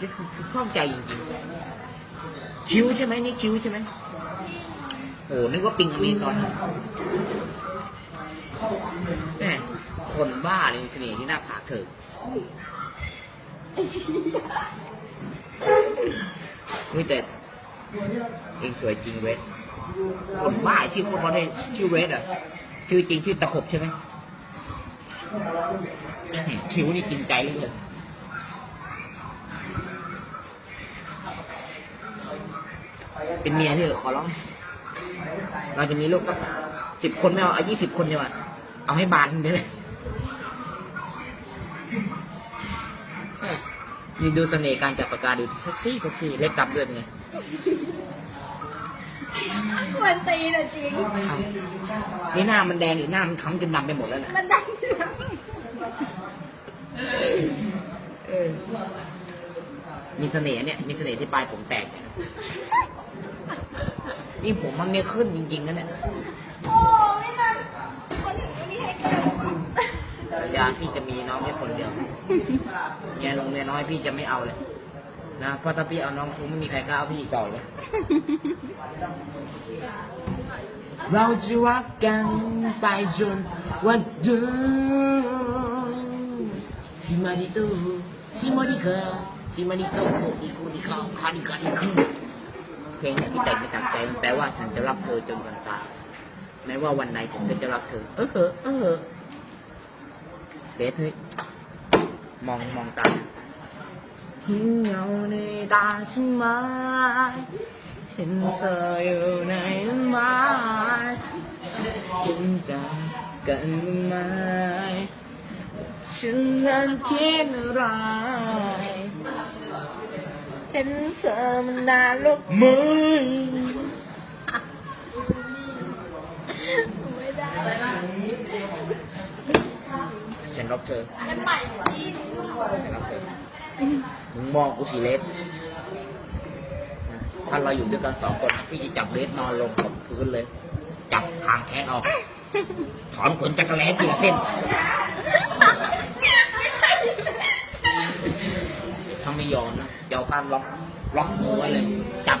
นี่คือคือข้องใจจริงๆ คิ้วใช่ไหมนี่คิ้วใช่ไหมโอ้นึกว่าปิงอเมซอนแม่คนบ้าเลยมีเสน่ห์ที่หน้าผากเธอเฮ้ยแต่เองสวยจริงเวทคนบ้าชื่อคนประเทศชื่อเวทอะ ชื่อจริงชื่อตะขบใช่ไหม คิ้วนี่กินใจเลยเถอะเป็นเมียเถอะขอร้อง เราจะมีลูกสักสิบคนไม่เอาเอายี่สิบคนดีกว่าเอาให้บานได้ไหมนี่ดูเสน่ห์การจับปากกาดูเซ็กซี่เซ็กซี่เล็บดำด้วยเป็นไงมันตีนะจริงเอานี่หน้ามันแดงหรือหน้ามันค้ำจนดำไปหมดแล้วน่ะมันดัง เออมีเสน่ห์เนี่ย มีเสน่ห์ที่ปลายผมแตกเนี่ยนี่ผมมันไม่ขึ้นจริงๆนะเนี่ย โอ้ไม่นะคนนไม่มีใครเกิดสัญญาพี่จะมีน้องแค่คนเดียวเมียลงเมียน้อยพี่จะไม่เอาเลย นะ เพราะถ้าพี่เอาน้องคงไม่มีใครกล้าเอาพี่อีกต่อเลย เราจะรักกันไปจนวันเดิม ชิมาริโตชิมาริกาชิมาริโตโคอิโคนิคาคานิกานิคุเพลงนี่ยพี่แต่งมาจากใจมันแปลว่าฉันจะรักเธอจนวันตายแม้ว่าวันไหนฉันก็จะรักเธอ เออเหอะเออเหอะเบสเฮ้ยมองมองตาเห็นเงาในตาฉันไหมเห็นเธออยู่ในไม้เห็นใจกันไหม ฉันนั้นคิดอะไรเห็นเธอมันนานลูกไม่ไม่ได้ฉันรักเธอกันใหม่ที่ฉันรักเธอมึงมองกูสิเลสถ้าเราอยู่ด้วยกันสองคน พี่จะจับเลสนอนลงกับพื้นเลย จับทางแขนออก ถอนขนจักรแล้ทีละเส้น ไม่ใช่ ถ้าไม่ยอมนะเดี๋ยวข้ามล็อกล็อกหัวเลยจับ